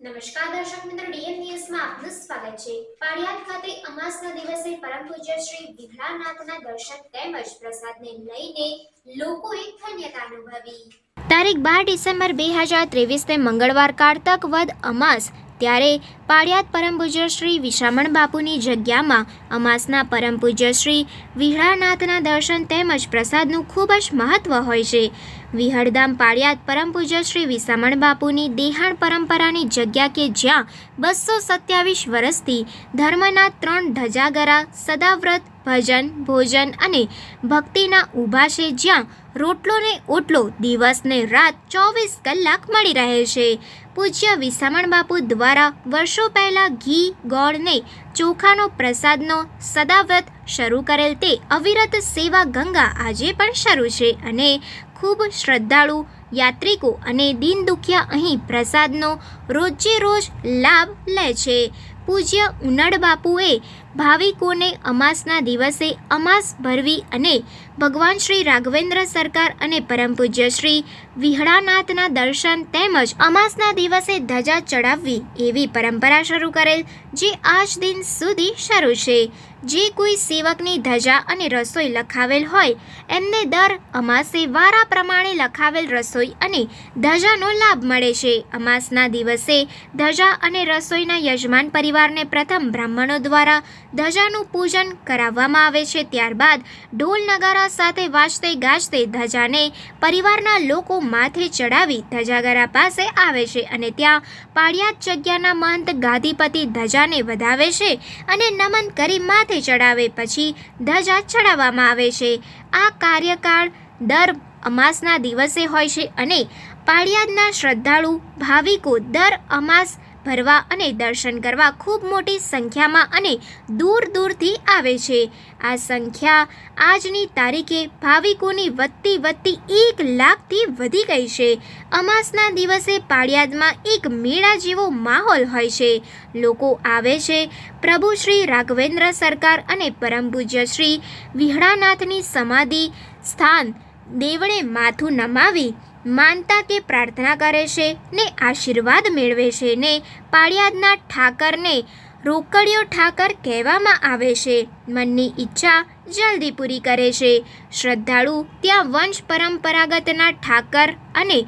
નમસ્કાર દર્શક મિત્રો, ડીએમ ન્યૂઝમાં આપનું સ્વાગત છે. પાળિયાદ ખાતે અમાસના દિવસે પરમ પૂજ્ય શ્રી વિઘળાનાથના દર્શન તેમજ પ્રસાદને લઈને લોકોએ ધન્યતા અનુભવી. તારીખ બાર ડિસેમ્બર બે હજાર ત્રેવીસને મંગળવાર, કારતક વદ, અમાસ ત્યારે પાળિયાદ પરમ પૂજ્ય શ્રી વિશામણ બાપુની જગ્યામાં અમાસના પરમ પૂજ્ય શ્રી વિહળાનાથના દર્શન તેમજ પ્રસાદનું ખૂબ જ મહત્ત્વ હોય છે. વિહળધામ પાળિયાદ પરમ પૂજ્ય શ્રી વિસામણ બાપુની દેહાણ પરંપરાની જગ્યા કે જ્યાં બસો સત્યાવીસ વર્ષથી ધર્મના ત્રણ ધજાગરા સદાવ્રત ભજન, ભોજન અને ભક્તિના ઊભા છે જ્યાં રોટલો ને ઓટલો દિવસ ને રાત ચોવીસ કલાક મળી રહે છે. પૂજ્ય વિસામણ બાપુ દ્વારા વર્ષો પહેલાં ઘી, ગોળ ને ચોખાનો પ્રસાદનો સદાવ્રત શરૂ કરેલ તે અવિરત સેવા ગંગા આજે પણ શરૂ છે અને ખૂબ શ્રદ્ધાળુ યાત્રિકો અને દિન દુખિયા અહીં પ્રસાદનો રોજે રોજ લાભ લે છે. પૂજ્ય ઉનડ બાપુએ ભાવિકોને અમાસના દિવસે અમાસ ભરવી અને ભગવાન શ્રી રાઘવેન્દ્ર સરકાર અને પરમ પૂજ્ય શ્રી વિહળાનાથના દર્શન તેમજ અમાસના દિવસે ધજા ચડાવવી એવી પરંપરા શરૂ કરેલ જે આજ દિન સુધી શરૂ છે. જે કોઈ સેવકની ધજા અને રસોઈ લખાવેલ હોય, એમને દર અમાસે વારા પ્રમાણે લખાવેલ રસોઈ અને ધજાનો લાભ મળે છે. અમાસના દિવસે ધજા અને રસોઈના યજમાન પરિવારને પ્રથમ બ્રાહ્મણો દ્વારા ધજાનું પૂજન કરાવવામાં આવે છે ત્યારબાદ ઢોલ નગારા સાથે વાજતે ગાજતે ધજાને પરિવારના લોકો માથે ચડાવી ધજાગરા પાસે આવે છે અને ત્યાં પાળિયાત જગ્યાના મહંત ગાદીપતિ ધજાને વધાવે છે અને નમન કરી માથે ચડાવે પછી ધજા ચડાવવામાં આવે છે. આ કાર્યકાળ દર અમાસના દિવસે હોય છે અને પાળિયાદના શ્રદ્ધાળુ ભાવિકો દર અમાસ ભરવા અને દર્શન કરવા ખૂબ મોટી સંખ્યામાં અને દૂર દૂરથી આવે છે. આ સંખ્યા આજની તારીખે ભાવિકોની વધતી વધતી એક લાખથી વધી ગઈ છે. અમાસના દિવસે પાળિયાદમાં એક મેળા જેવો માહોલ હોય છે. લોકો આવે છે. પ્રભુ શ્રી રાઘવેન્દ્ર સરકાર અને પરમ પૂજ્ય શ્રી વિહળાનાથની સમાધિ સ્થાન દેવળે માથું નમાવી માનતા કે પ્રાર્થના કરે છે ને આશીર્વાદ મેળવે છે ને પાળિયાદના ઠાકરને રોકડિયો ઠાકર કહેવામાં આવે છે. મનની ઈચ્છા જલ્દી પૂરી કરે છે. શ્રદ્ધાળુ ત્યાં વંશ પરંપરાગતના ઠાકર અને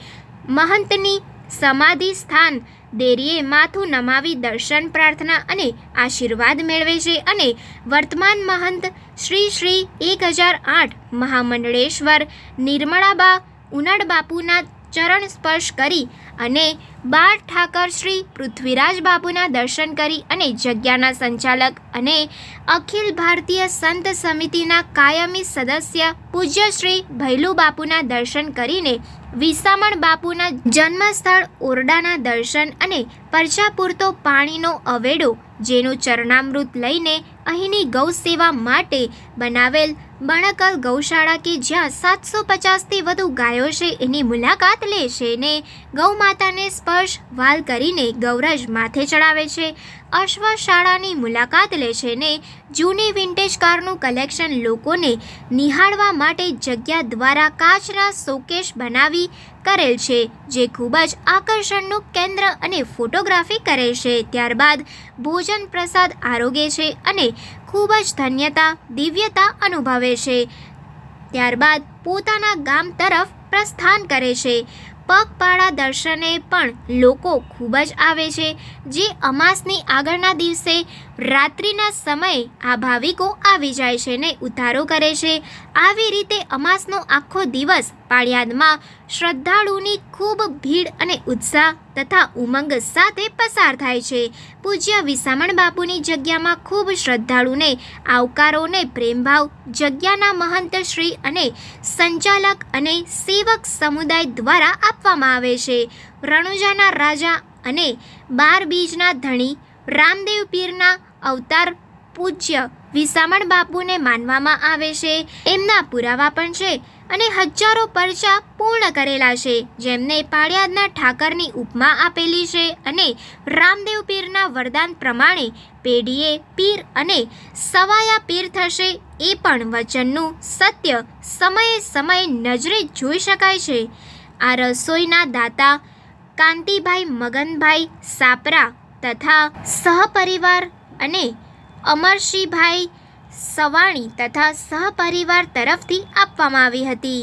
મહંતની સમાધિ સ્થાન દેરીએ માથું નમાવી દર્શન, પ્રાર્થના અને આશીર્વાદ મેળવે છે અને વર્તમાન મહંત શ્રી શ્રી એક હજાર આઠ મહામંડળેશ્વર, નિર્મળાબા ઉનડ બાપુના ચરણ સ્પર્શ કરી અને બાળ ઠાકર શ્રી પૃથ્વીરાજ બાપુના દર્શન કરી અને જગ્યાના સંચાલક અને અખિલ ભારતીય સંત સમિતિના કાયમી સદસ્ય પૂજ્ય શ્રી ભૈલુ બાપુના દર્શન કરીને વિસામણ બાપુના જન્મસ્થળ ઓરડાના દર્શન અને પરચા પૂરતો પાણીનો અવેડો, જેનું ચરણામૃત લઈને અહીંની ગૌ સેવા માટે બનાવેલ બણકલ ગૌશાળા કે જ્યાં સાતસો પચાસથી વધુ ગાયો છે એની મુલાકાત લે છે ને ગૌ માતાને સ્પર્શ વાલ કરીને ગૌરજ માથે ચડાવે છે. અશ્વશાળાની મુલાકાત લે છે ને જૂની વિન્ટેજ કારનું કલેક્શન લોકોને નિહાળવા માટે જગ્યા દ્વારા કાચના શોકેશ બનાવી કરેલ છે, જે ખૂબ જ આકર્ષણનું કેન્દ્ર અને ફોટોગ્રાફી કરે છે. ત્યારબાદ ભોજન પ્રસાદ આરોગે છે અને ખૂબ જ ધન્યતા, દિવ્યતા અનુભવે છે. ત્યારબાદ પોતાના ગામ તરફ પ્રસ્થાન કરે છે. પગપાળા દર્શને પણ લોકો ખૂબ જ આવે છે. જે અમાસની આગળના દિવસે રાત્રિના સમયે આ ભાવિકો આવી જાય છે ને ઉધારો કરે છે. આવી રીતે અમાસનો આખો દિવસ પાળિયાદમાં શ્રદ્ધાળુની ખૂબ ભીડ અને ઉત્સાહ તથા ઉમંગ સાથે પસાર થાય છે. પૂજ્ય વિસામણ બાપુની જગ્યામાં ખૂબ શ્રદ્ધાળુને, આવકારોને પ્રેમભાવ, જગ્યાના મહંત શ્રી અને સંચાલક અને સેવક સમુદાય દ્વારા આપવામાં આવે છે. રણુજાના રાજા અને બાર બીજના ધણી રામદેવ પીરના અવતાર પૂજ્ય વિસામણ બાપુને માનવામાં આવે છે. એમના પુરાવા પણ છે અને હજારો પરચા પૂર્ણ કરેલા છે. જેમને પાળિયાદના ઠાકરની ઉપમા આપેલી છે અને રામદેવ પીરના વરદાન પ્રમાણે પેઢીએ પીર અને સવાયા પીર થશે એ પણ વચનનું સત્ય સમયે સમયે નજરે જોઈ શકાય છે. આ રસોઈના દાતા કાંતિભાઈ મગનભાઈ સાપરા તથા સહપરિવાર અને અમરશીભાઈ સવાણી તથા સહપરિવાર તરફથી આપવામાં આવી હતી.